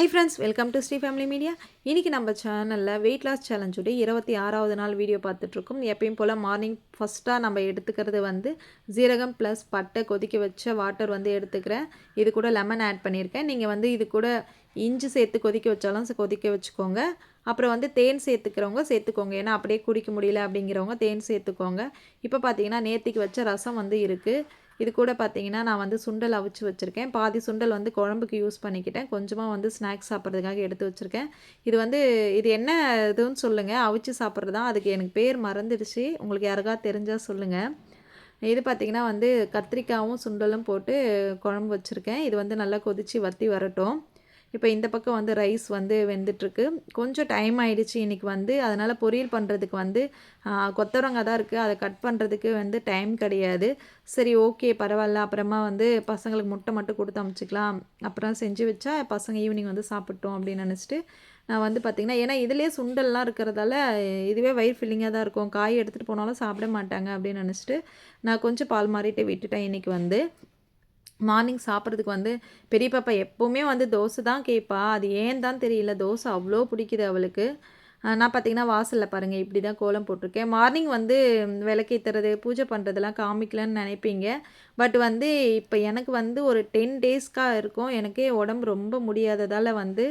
Hi friends welcome to Shri family media இன்றைக்கி நம்ம சேனலில் வெயிட் லாஸ் சேலஞ்சுடைய இருபத்தி ஆறாவது நாள் வீடியோ பார்த்துட்ருக்கோம் எப்பயும் போல் மார்னிங் ஃபஸ்ட்டாக நம்ம எடுத்துக்கிறது வந்து ஜீரகம் ப்ளஸ் பட்டை கொதிக்க வச்ச வாட்டர் வந்து எடுத்துக்கிறேன். இது கூட லெமன் ஆட் பண்ணியிருக்கேன். நீங்கள் வந்து இது கூட இஞ்சி சேர்த்து கொதிக்க வச்சாலும் கொதிக்க வச்சுக்கோங்க. அப்புறம் வந்து தேன் சேர்த்துக்கிறவங்க சேர்த்துக்கோங்க. ஏன்னா அப்படியே குடிக்க முடியல அப்படிங்கிறவங்க தேன் சேர்த்துக்கோங்க. இப்போ பார்த்தீங்கன்னா நேத்திக்கு வச்ச ரசம் வந்து இருக்குது இது கூட பார்த்தீங்கன்னா நான் வந்து சுண்டல் அவிச்சு வச்சுருக்கேன். பாதி சுண்டல் வந்து குழம்புக்கு யூஸ் பண்ணிக்கிட்டேன். கொஞ்சமாக வந்து ஸ்நாக்ஸ் சாப்பிட்றதுக்காக எடுத்து வச்சுருக்கேன். இது வந்து இது என்ன இதுன்னு சொல்லுங்கள் அவிச்சு சாப்பிட்றது தான் அதுக்கு எனக்கு பேர் மறந்துடுச்சு. உங்களுக்கு யாருக்காவது தெரிஞ்சால் சொல்லுங்கள் இது பார்த்திங்கன்னா வந்து கத்திரிக்காயும் சுண்டலும் போட்டு குழம்பு வச்சுருக்கேன். இது வந்து நல்லா கொதித்து வற்றி வரட்டும். இப்போ இந்த பக்கம் வந்து ரைஸ் வந்து வெந்துட்டுருக்கு. கொஞ்சம் டைம் ஆயிடுச்சு இன்றைக்கி வந்து. அதனால் பொரியல் பண்ணுறதுக்கு வந்து கொத்தவரங்காய் தான் இருக்குது அதை கட் பண்ணுறதுக்கு வந்து டைம் கிடையாது. சரி ஓகே பரவாயில்ல. அப்புறமா வந்து பசங்களுக்கு முட்டை மட்டும் கொடுத்து அமுச்சிக்கலாம். அப்புறம் செஞ்சு வச்சா பசங்க ஈவினிங் வந்து சாப்பிட்டோம் அப்படின்னு நினச்சிட்டு நான் வந்து பார்த்திங்கன்னா ஏன்னா இதுலேயே சுண்டல்லாம் இருக்கிறதால இதுவே வயிறு ஃபில்லிங்காக தான் இருக்கும். காய் எடுத்துகிட்டு போனாலும் சாப்பிட மாட்டாங்க அப்படின்னு நினச்சிட்டு நான் கொஞ்சம் பால் மாறிட்டு விட்டுட்டேன் இன்றைக்கி வந்து. மார்னிங் சாப்பிட்றதுக்கு வந்து பெரிய பாப்பா எப்போவுமே வந்து தோசை தான் கேட்பா அது ஏன் தான் தெரியல. தோசை அவ்வளோ பிடிக்குது அவளுக்கு. நான் பார்த்தீங்கன்னா வாசலில் பாருங்கள் இப்படி தான் கோலம் போட்டிருக்கேன். மார்னிங் வந்து விளக்கேற்றுறது பூஜை பண்ணுறதெல்லாம் காமிக்கலன்னு நினைப்பீங்க. பட் வந்து இப்போ எனக்கு வந்து ஒரு டென் டேஸ்க்காக இருக்கும். எனக்கே உடம்பு ரொம்ப முடியாததால் வந்து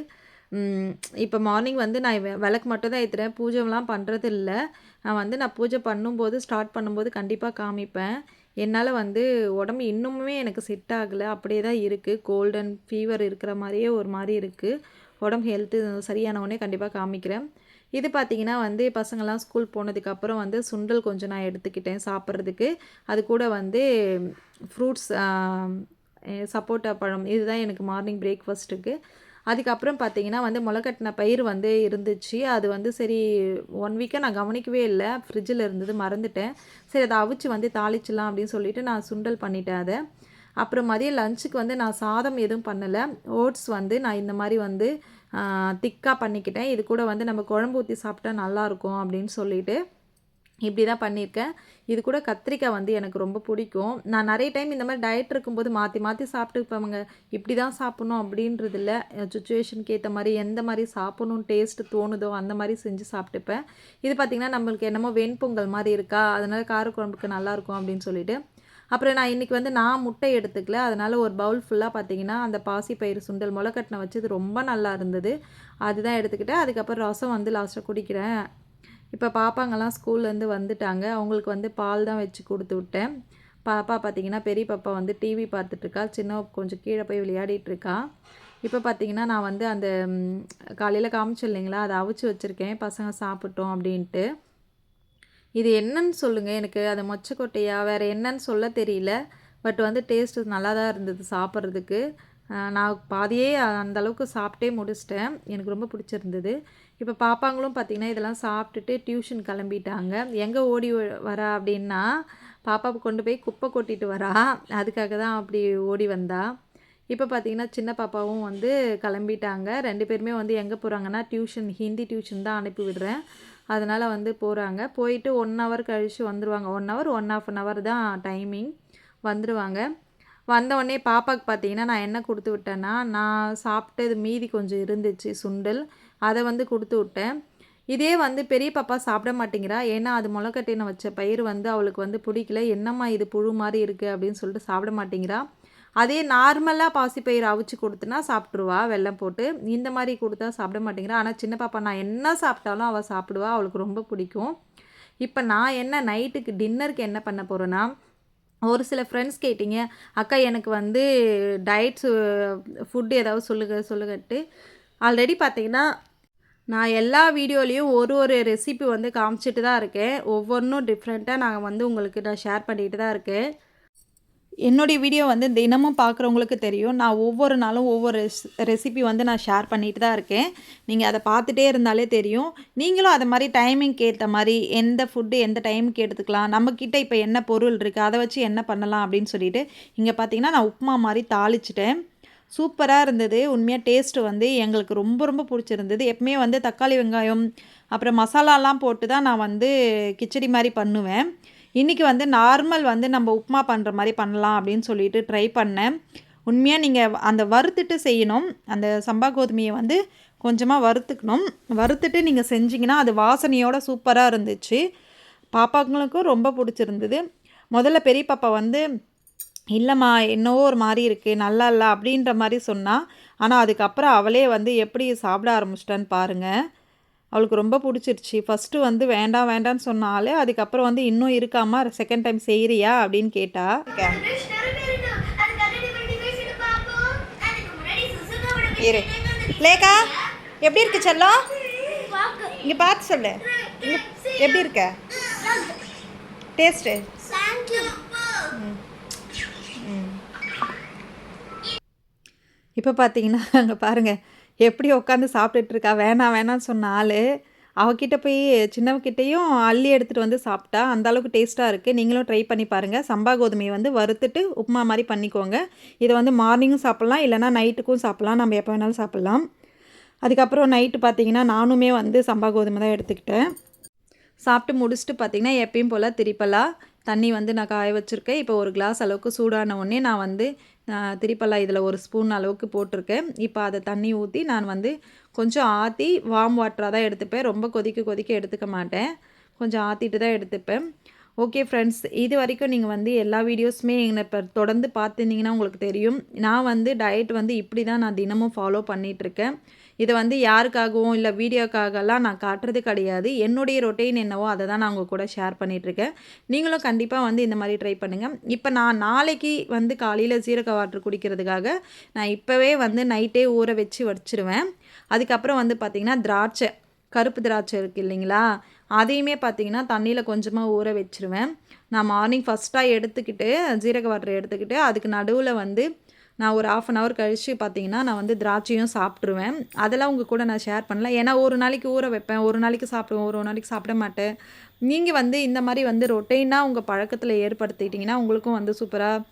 இப்போ மார்னிங் வந்து நான் விளக்கு மட்டும் தான் ஏற்றுறேன் பூஜைலாம் பண்ணுறது இல்லை நான் வந்து நான் பூஜை பண்ணும்போது ஸ்டார்ட் பண்ணும்போது கண்டிப்பாக காமிப்பேன். என்னால் வந்து உடம்பு இன்னுமுமே எனக்கு செட் ஆகலை. அப்படியே தான் இருக்குது கோல்டன் ஃபீவர் இருக்கிற மாதிரியே ஒரு மாதிரி இருக்குது உடம்பு ஹெல்த்து சரியானவொடனே கண்டிப்பாக காமிக்கிறேன். இது பார்த்தீங்கன்னா வந்து பசங்கள்லாம் ஸ்கூல் போனதுக்கப்புறம் வந்து சுண்டல் கொஞ்சம் நான் எடுத்துக்கிட்டேன் சாப்பிட்றதுக்கு. அது கூட வந்து ஃப்ரூட்ஸ் சப்போட்டா பழம். இதுதான் எனக்கு மார்னிங் பிரேக்ஃபாஸ்ட்டுக்கு அதுக்கப்புறம் பார்த்தீங்கன்னா வந்து முளைக்கட்டின பயிர் வந்து இருந்துச்சு. அது வந்து சரி ஒன் வீக்காக நான் கவனிக்கவே இல்லை. ஃப்ரிட்ஜில் இருந்தது மறந்துட்டேன். சரி அதை அவிச்சு வந்து தாளிச்சிடலாம் அப்படின்னு சொல்லிட்டு நான் சுண்டல் பண்ணிட்டேன் அதை. அப்புறம் மதியம் லஞ்சுக்கு வந்து நான் சாதம் எதுவும் பண்ணலை. ஓட்ஸ் வந்து நான் இந்த மாதிரி வந்து திக்காக பண்ணிக்கிட்டேன். இது கூட வந்து நம்ம குழம்பு ஊற்றி சாப்பிட்டா நல்லாயிருக்கும் அப்படின்னு சொல்லிட்டு. இப்படி தான் பண்ணியிருக்கேன். இது கூட கத்திரிக்காய் வந்து எனக்கு ரொம்ப பிடிக்கும். நான் நிறைய டைம் இந்த மாதிரி டயட் இருக்கும்போது மாற்றி மாற்றி சாப்பிட்டுப்பவங்க இப்படி தான் சாப்பிட்ணும் அப்படின்றது இல்லை. சுச்சுவேஷனுக்கு ஏற்ற மாதிரி எந்த மாதிரி சாப்பிட்ணும் டேஸ்ட்டு தோணுதோ அந்த மாதிரி செஞ்சு சாப்பிட்டுப்பேன். இது பார்த்திங்கன்னா நம்மளுக்கு என்னமோ வெண்பொங்கல் மாதிரி இருக்கா? அதனால் காரக்குழம்புக்கு நல்லாயிருக்கும் அப்படின்னு சொல்லிட்டு. அப்புறம் நான் இன்றைக்கி வந்து நான் முட்டை எடுத்துக்கல. அதனால் ஒரு பவுல் ஃபுல்லாக பார்த்தீங்கன்னா அந்த பாசிப்பயிறு சுண்டல் முளைக்கட்டின வச்சது ரொம்ப நல்லா இருந்தது. அதுதான் எடுத்துக்கிட்டேன். அதுக்கப்புறம் ரசம் வந்து லாஸ்ட்டாக குடிக்கிறேன். இப்போ பாப்பாங்கெல்லாம் ஸ்கூல்லேருந்து வந்துட்டாங்க. அவங்களுக்கு வந்து பால் தான் வச்சு கொடுத்து விட்டேன். பாப்பா பார்த்தீங்கன்னா பெரிய பாப்பா வந்து டிவி பார்த்துட்ருக்கா. சின்ன கொஞ்சம் கீழே போய் விளையாடிட்டுருக்கா இப்போ பார்த்திங்கன்னா நான் வந்து அந்த காலையில் காமிச்சு இல்லைங்களா? அதை அவிச்சு வச்சுருக்கேன். பசங்க சாப்பிட்டோம் அப்படின்ட்டு. இது என்னன்னு சொல்லுங்கள் எனக்கு அது மொச்சக்கொட்டையா வேறு என்னன்னு சொல்ல தெரியல. பட் வந்து டேஸ்ட்டு நல்லா தான் இருந்தது சாப்பிட்றதுக்கு. நான் பாதியே அந்த அளவுக்கு சாப்பிட்டே முடிச்சிட்டேன். எனக்கு ரொம்ப பிடிச்சிருந்தது. இப்போ பாப்பாங்களும் பார்த்திங்கன்னா இதெல்லாம் சாப்பிட்டுட்டு டியூஷன் கிளம்பிட்டாங்க. எங்கே ஓடி வ- வரா அப்படின்னா பாப்பாவை கொண்டு போய் குப்பை கொட்டிட்டு வரா. அதுக்காக தான் அப்படி ஓடி வந்தா. இப்போ பார்த்தீங்கன்னா சின்ன பாப்பாவும் வந்து கிளம்பிட்டாங்க. ரெண்டு பேருமே வந்து எங்கே போகிறாங்கன்னா டியூஷன் ஹிந்தி டியூஷன் தான் அனுப்பி விடுறேன். அதனால் வந்து போகிறாங்க போயிட்டு ஒன் ஹவர் கழித்து வந்துடுவாங்க one hour one of an hour தான் டைமிங் வந்துடுவாங்க வந்த உடனே பாப்பாவுக்கு பார்த்தீங்கன்னா நான் என்ன கொடுத்து விட்டேன்னா நான் சாப்பிட்டது மீதி கொஞ்சம் இருந்துச்சு சுண்டல். அதை வந்து கொடுத்து விட்டேன். இதே வந்து பெரிய பாப்பா சாப்பிட மாட்டேங்கிறா. ஏன்னா அது முளைக்கட்டின வச்ச பயிர் வந்து அவளுக்கு வந்து பிடிக்கல. என்னம்மா இது புழு மாதிரி இருக்குது அப்படின்னு சொல்லிட்டு சாப்பிட மாட்டேங்கிறா. அதே நார்மலாக பாசிப்பயிர் அவிச்சு கொடுத்தனா சாப்பிட்ருவா வெள்ளம் போட்டு. இந்த மாதிரி கொடுத்தா சாப்பிட மாட்டேங்கிறா. ஆனால் சின்ன பாப்பா நான் என்ன சாப்பிட்டாலும் அவள் சாப்பிடுவா. அவளுக்கு ரொம்ப பிடிக்கும். இப்போ நான் என்ன நைட்டுக்கு டின்னருக்கு என்ன பண்ண போகிறேன்னா ஒரு சில ஃப்ரெண்ட்ஸ் கேட்டிங்க அக்கா எனக்கு வந்து டயட்ஸு ஃபுட்டு ஏதாவது சொல்லுங்க சொல்லுங்கட்டு ஆல்ரெடி பார்த்தீங்கன்னா நான் எல்லா வீடியோலேயும் ஒரு ஒரு ரெசிபி வந்து காமிச்சிட்டு தான் இருக்கேன். ஒவ்வொன்றும் டிஃப்ரெண்ட்டாக நாங்கள் வந்து உங்களுக்கு நான் ஷேர் பண்ணிட்டு தான் இருக்கேன். என்னுடைய வீடியோ வந்து தினமும் பார்க்குறவங்களுக்கு தெரியும். நான் ஒவ்வொரு நாளும் ஒவ்வொரு ரெசிபி வந்து நான் ஷேர் பண்ணிட்டு தான் இருக்கேன். நீங்கள் அதை பார்த்துட்டே இருந்தாலே தெரியும். நீங்களும் அதை மாதிரி டைமிங்க்கு ஏற்ற மாதிரி எந்த ஃபுட்டு எந்த டைமுக்கு எடுத்துக்கலாம் நம்மக்கிட்ட இப்போ என்ன பொருள் இருக்குது அதை வச்சு என்ன பண்ணலாம் அப்படின்னு சொல்லிட்டு இங்கே பார்த்தீங்கன்னா நான் உப்புமா மாதிரி தாளிச்சிட்டேன். சூப்பராக இருந்தது. உண்மையாக டேஸ்ட்டு வந்து எங்களுக்கு ரொம்ப ரொம்ப பிடிச்சிருந்தது. எப்பவுமே வந்து தக்காளி வெங்காயம் அப்புறம் மசாலாலாம் போட்டு தான் நான் வந்து கிச்சடி மாதிரி பண்ணுவேன். இன்றைக்கி வந்து நார்மல் வந்து நம்ம உப்புமா பண்ணுற மாதிரி பண்ணலாம் அப்படின்னு சொல்லிட்டு ட்ரை பண்ணேன். உண்மையாக நீங்கள் அந்த வறுத்துட்டு செய்யணும். அந்த சம்பா கோதுமையை வந்து கொஞ்சமாக வறுத்துக்கணும். வறுத்துட்டு நீங்கள் செஞ்சிங்கன்னா அது வாசனையோட சூப்பராக இருந்துச்சு. பாப்பாங்களுக்கும் ரொம்ப பிடிச்சிருந்தது. முதல்ல பெரிய பாப்பா வந்து இல்லைம்மா என்னவோ ஒரு மாதிரி இருக்குது நல்லா இல்லை அப்படின்ற மாதிரி சொன்னால் ஆனால் அதுக்கப்புறம் அவளே வந்து எப்படி சாப்பிட ஆரம்பிச்சிட்டான்னு பாருங்கள் அவளுக்கு ரொம்ப பிடிச்சிருச்சு. ஃபஸ்ட்டு வந்து வேண்டாம் வேண்டாம்னு சொன்னாலே அதுக்கப்புறம் வந்து இன்னும் இருக்காமா செகண்ட் டைம் செய்கிறியா அப்படின்னு கேட்டா. இரு. லேக்கா எப்படி இருக்கு செல்லம்? இங்கே பார்த்து சொல்லு. எப்படி இருக்க? டேஸ்ட்டு இப்போ பார்த்தீங்கன்னா அங்கே பாருங்கள் எப்படி உட்காந்து சாப்பிட்டுட்டு இருக்கா? வேணாம் வேணாம்னு சொன்ன ஆள். அவகிட்ட போய் சின்னவகிட்டையும் அள்ளி எடுத்துகிட்டு வந்து சாப்பிட்டா அந்த அளவுக்கு டேஸ்ட்டாக இருக்குது நீங்களும் ட்ரை பண்ணி பாருங்கள் சம்பா கோதுமையை வந்து வறுத்துட்டு உப்புமா மாதிரி பண்ணிக்கோங்க. இதை வந்து மார்னிங்கும் சாப்பிட்லாம் இல்லைனா நைட்டுக்கும் சாப்பிட்லாம். நம்ம எப்போ வேணாலும் சாப்பிட்லாம். அதுக்கப்புறம் நைட்டு பார்த்தீங்கன்னா நானுமே வந்து சம்பா கோதுமை தான் எடுத்துக்கிட்டேன். சாப்பிட்டு முடிச்சுட்டு பார்த்தீங்கன்னா எப்பயும் போல் திரிப்பலாக தண்ணி வந்து நான் காய வச்சுருக்கேன். இப்போ ஒரு கிளாஸ் அளவுக்கு சூடான உடனே நான் வந்து திரிப்பலா இதில் ஒரு ஸ்பூன் அளவுக்கு போட்டிருக்கேன். இப்போ அதை தண்ணி ஊற்றி நான் வந்து கொஞ்சம் ஆற்றி வார்ம் வாட்டராக தான் எடுத்துப்பேன். ரொம்ப கொதிக்க கொதிக்க எடுத்துக்க மாட்டேன். கொஞ்சம் ஆற்றிட்டு தான் எடுத்துப்பேன். ஓகே ஃப்ரெண்ட்ஸ் இது வரைக்கும் நீங்கள் வந்து எல்லா வீடியோஸுமே என்னை இப்போ தொடர்ந்து பார்த்துருந்தீங்கன்னா உங்களுக்கு தெரியும். நான் வந்து டயட் வந்து இப்படி தான் நான் தினமும் ஃபாலோ பண்ணிகிட்ருக்கேன் இதை வந்து யாருக்காகவும் இல்லை வீடியோக்காகலாம் நான் காட்டுறது கிடையாது. என்னுடைய ரொட்டீன் என்னவோ அதை தான் நான் உங்கள் கூட ஷேர் பண்ணிகிட்ருக்கேன் நீங்களும் கண்டிப்பாக வந்து இந்த மாதிரி ட்ரை பண்ணுங்கள் இப்போ நான் நாளைக்கு வந்து காலையில் சீரக வாட்டர் குடிக்கிறதுக்காக நான் இப்போவே வந்து நைட்டே ஊற வச்சு வச்சிருவேன் அதுக்கப்புறம் வந்து பார்த்திங்கன்னா திராட்சை கருப்பு திராட்சை இருக்குது இல்லைங்களா? அதையுமே பார்த்திங்கன்னா தண்ணியில் கொஞ்சமாக ஊற வச்சுருவேன். நான் மார்னிங் ஃபஸ்ட்டாக எடுத்துக்கிட்டு ஜீரக வாட்டர் எடுத்துக்கிட்டு அதுக்கு நடுவில் வந்து நான் ஒரு ஆஃப் அன் ஹவர் கழித்து பார்த்தீங்கன்னா நான் வந்து திராட்சையும் சாப்பிட்ருவேன் அதெல்லாம் உங்கள் கூட நான் ஷேர் பண்ணல. ஏன்னா ஒரு நாளைக்கு ஊற வைப்பேன். ஒரு நாளைக்கு சாப்பிடுவேன். ஒரு நாளைக்கு சாப்பிட மாட்டேன். நீங்கள் வந்து இந்த மாதிரி வந்து ரொட்டைனாக உங்கள் பழக்கத்தில் ஏற்படுத்திட்டிங்கன்னா உங்களுக்கும் வந்து சூப்பராக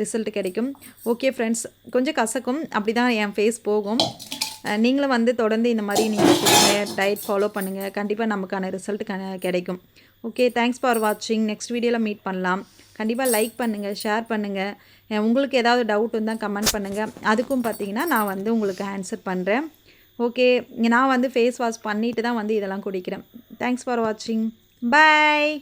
ரிசல்ட் கிடைக்கும். ஓகே ஃப்ரெண்ட்ஸ் கொஞ்சம் கசக்கும். அப்படி தான் என் ஃபேஸ் போகும். நீங்களும் வந்து தொடர்ந்து இந்த மாதிரி நீங்கள் டயட் ஃபாலோ பண்ணுங்கள் கண்டிப்பாக நமக்கான ரிசல்ட் கிடைக்கும். ஓகே தேங்க்ஸ் ஃபார் வாட்சிங் நெக்ஸ்ட் வீடியோவில் மீட் பண்ணலாம். கண்டிப்பாக லைக் பண்ணுங்கள் ஷேர் பண்ணுங்கள் உங்களுக்கு ஏதாவது டவுட் இருந்தால் கமெண்ட் பண்ணுங்கள் அதுக்கும் பார்த்தீங்கன்னா நான் வந்து உங்களுக்கு ஆன்சர் பண்ணுறேன் ஓகே நான் வந்து ஃபேஸ் வாஷ் பண்ணிவிட்டு தான் வந்து இதெல்லாம் குடிக்கிறேன். தேங்க்ஸ் ஃபார் வாட்சிங் பாய்